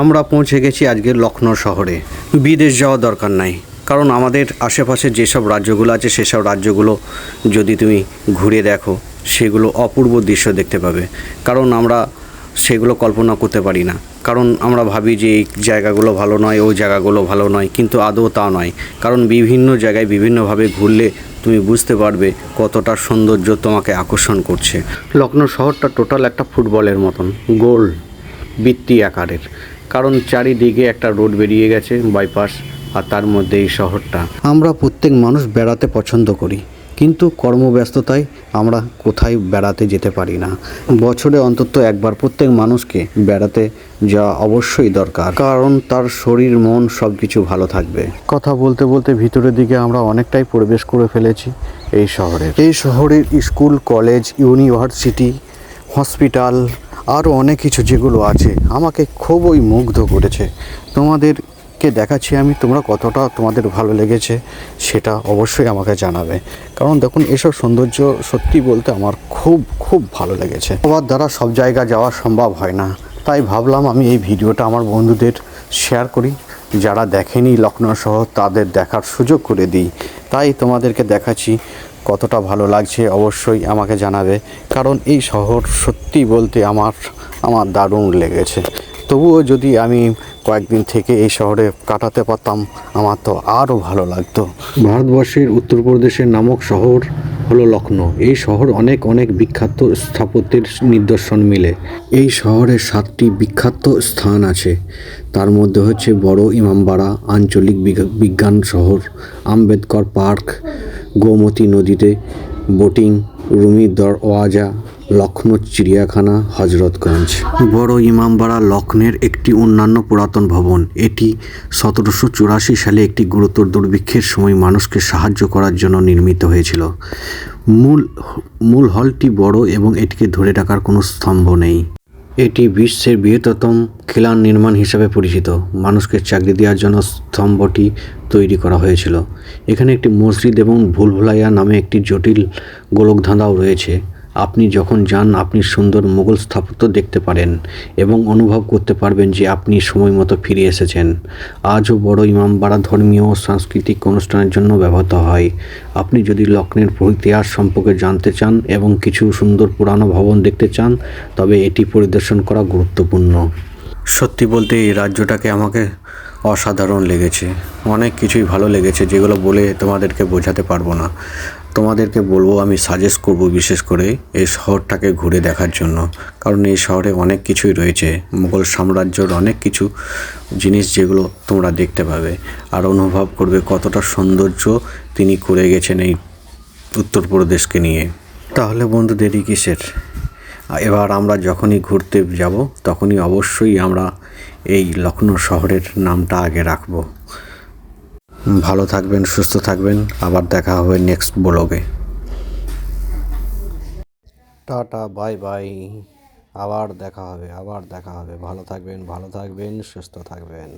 আমরা পৌঁছে গেছি আজকে লখনৌ শহরে। বিদেশ যাওয়ার দরকার নাই। কারণ আমাদের আশেপাশে যেসব রাজ্যগুলো আছে, সেসব রাজ্যগুলো যদি তুমি ঘুরে দেখো, সেগুলো অপূর্ব দৃশ্য দেখতে পাবে। কারণ আমরা সেগুলো কল্পনা করতে পারি না। কারণ আমরা ভাবি যে এই জায়গাগুলো ভালো নয়, ওই জায়গাগুলো ভালো নয়, কিন্তু আদৌ তা নয়। কারণ বিভিন্ন জায়গায় বিভিন্নভাবে ঘুরলে তুমি বুঝতে পারবে কতটা সৌন্দর্য তোমাকে আকর্ষণ করছে। লখনৌ শহরটা টোটাল একটা ফুটবলের মতন, গোল, বৃত্তি আকারের। কারণ চারিদিকে একটা রোড বেরিয়ে গেছে বাইপাস আর তার মধ্যে এই শহরটা। আমরা প্রত্যেক মানুষ বেড়াতে পছন্দ করি কিন্তু কর্মব্যস্ততায় আমরা কোথায় বেড়াতে যেতে পারি না। বছরে অন্তত একবার প্রত্যেক মানুষকে বেড়াতে যাওয়া অবশ্যই দরকার কারণ তার শরীর মন সব কিছু ভালো থাকবে। কথা বলতে বলতে ভিতরের দিকে আমরা অনেকটাই প্রবেশ করে ফেলেছি এই শহরে এই শহরের স্কুল কলেজ ইউনিভার্সিটি হসপিটাল আরও অনেক কিছু যেগুলো আছে, আমাকে খুবই মুগ্ধ করেছে। তোমাদেরকে দেখাচ্ছি আমি তোমরা কতটা তোমাদের ভালো লেগেছে, সেটা অবশ্যই আমাকে জানাবে। কারণ দেখুন, এসব সৌন্দর্য সত্যি বলতে আমার খুব খুব ভালো লেগেছে। সবার দ্বারা সব জায়গা যাওয়া সম্ভব হয় না। তাই ভাবলাম আমি এই ভিডিওটা আমার বন্ধুদের শেয়ার করি। যারা দেখেনি লখনৌ শহর, তাদের দেখার সুযোগ করে দিই। তাই তোমাদেরকে দেখাচ্ছি কতটা ভালো লাগছে অবশ্যই আমাকে জানাবে, কারণ এই শহর সত্যি বলতে আমার আমার দারুণ লেগেছে। তবুও যদি আমি কয়েকদিন থেকে এই শহরে কাটাতে পারতাম, আমার তো আরও ভালো লাগতো। ভারতবর্ষের উত্তরপ্রদেশের নামক শহর হলো লখনৌ এই শহর অনেক অনেক বিখ্যাত স্থাপত্যের নিদর্শন মিলে। এই শহরে সাতটি বিখ্যাত স্থান আছে। তার মধ্যে হচ্ছে বড় ইমামবাড়া, আঞ্চলিক বিজ্ঞান শহর, আম্বেদকর পার্ক গোমতী নদীতে বোটিং রুমি দরওয়াজা লখনৌ চিড়িয়াখানা হজরতগঞ্জ। বড় ইমামবাড়া লখনের একটি অন্যান্য পুরাতন ভবন। এটি সতেরোশো চুরাশি সালে একটি গুরুতর দুর্ভিক্ষের সময় মানুষকে সাহায্য করার জন্য নির্মিত হয়েছিল। মূল মূল হলটি বড় এবং এটিকে ধরে রাখার কোনো স্তম্ভ নেই। এটি বিশ্বের বৃহত্তম খিলান নির্মাণ হিসাবে পরিচিত। মানুষকে চাকরি দেওয়ার জন্য স্তম্ভটি তৈরি করা হয়েছিল। এখানে একটি মসজিদ এবং ভুলভুলাইয়া নামে একটি জটিল গোলকধাঁধাও রয়েছে। আপনি যখন যান, আপনি সুন্দর মুঘল স্থাপত্য দেখতে পারেন এবং অনুভব করতে পারবেন যে আপনি সময় মতো ফিরে এসেছেন। আজও বড় ইমামবাড়া ধর্মীয় ও সাংস্কৃতিক অনুষ্ঠানের জন্য ব্যবহৃত হয়। আপনি যদি লক্ষ্ণের ইতিহাস সম্পর্কে জানতে চান এবং কিছু সুন্দর পুরানো ভবন দেখতে চান, তবে এটি পরিদর্শন করা গুরুত্বপূর্ণ। সত্যি বলতে এই রাজ্যটাকে আমাকে অসাধারণ লেগেছে। অনেক কিছুই ভালো লেগেছে যেগুলো বলে তোমাদেরকে বোঝাতে পারব না। তোমাদেরকে বলব, আমি সাজেস্ট করব বিশেষ করে এই শহরটাকে ঘুরে দেখার জন্য। কারণ এই শহরে অনেক কিছুই রয়েছে। মুঘল সাম্রাজ্যর অনেক কিছু জিনিস যেগুলো তোমরা দেখতে পাবে। আর অনুভব করবে কতটা সৌন্দর্য তিনি করে গেছেন এই উত্তরপ্রদেশকে নিয়ে। তাহলে বন্ধু, দেরি কিসের? এবার আমরা যখনই ঘুরতে যাব, তখনই অবশ্যই আমরা এই লখনৌ শহরের নামটা আগে রাখব। ভালো থাকবেন, সুস্থ থাকবেন। আবার দেখা হবে নেক্সট ব্লগে টাটা, বাই বাই। আবার দেখা হবে, আবার দেখা হবে। ভালো থাকবেন ভালো থাকবেন, সুস্থ থাকবেন।